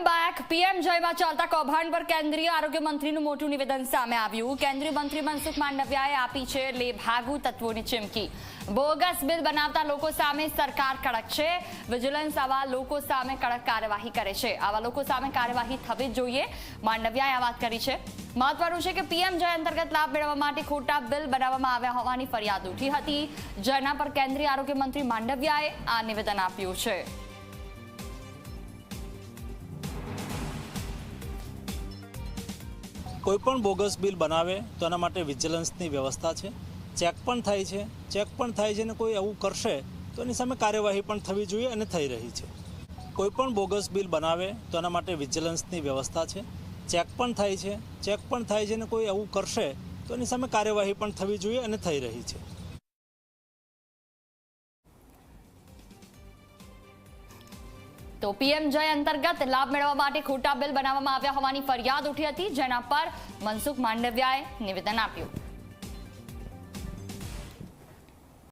Welcome back PM જયમાં ચાલતા કૌભાંડ પર કેન્દ્રીય આરોગ્ય મંત્રીનું મોટું નિવેદન સામે આવ્યું. કેન્દ્રીય મંત્રી મનસુખ માંડવિયાએ આપી છે લે ભાગુ તત્વોની ચીમકી. બોગસ બિલ બનાવતા લોકો સામે સરકાર કડક છે. વિજિલન્સ આવા લોકો સામે કડક કાર્યવાહી કરે છે. આવા લોકો સામે કાર્યવાહી થવી જ જોઈએ. માંડવિયાએ આ વાત કરી છે. મહત્વનું છે કે પીએમ જય અંતર્ગત લાભ મેળવવા માટે ખોટા બિલ બનાવવામાં આવ્યા હોવાની ફરિયાદ ઉઠી હતી. જેના પર કેન્દ્રીય આરોગ્ય મંત્રી માંડવિયાએ આ નિવેદન આપ્યું છે. કોઈ પણ બોગસ બિલ બનાવે તો એના માટે વિજિલન્સની વ્યવસ્થા છે. ચેક પણ થાય છે. ચેક પણ થાય છે અને કોઈ એવું કરશે તો એની સામે કાર્યવાહી પણ થવી જોઈએ અને થઈ રહી છે. કોઈ પણ બોગસ બિલ બનાવે તો એના માટે વિજિલન્સની વ્યવસ્થા છે. ચેક પણ થાય છે. ચેક પણ થાય છે અને કોઈ એવું કરશે તો એની સામે કાર્યવાહી પણ થવી જોઈએ અને થઈ રહી છે. તો પીએમ જય અંતર્ગત લાભ મેળવવા માટે ખોટા બિલ બનાવવામાં આવ્યા હોવાની ફરિયાદ ઉઠી હતી, જેના પર મનસુખ માંડવિયાએ નિવેદન આપ્યું.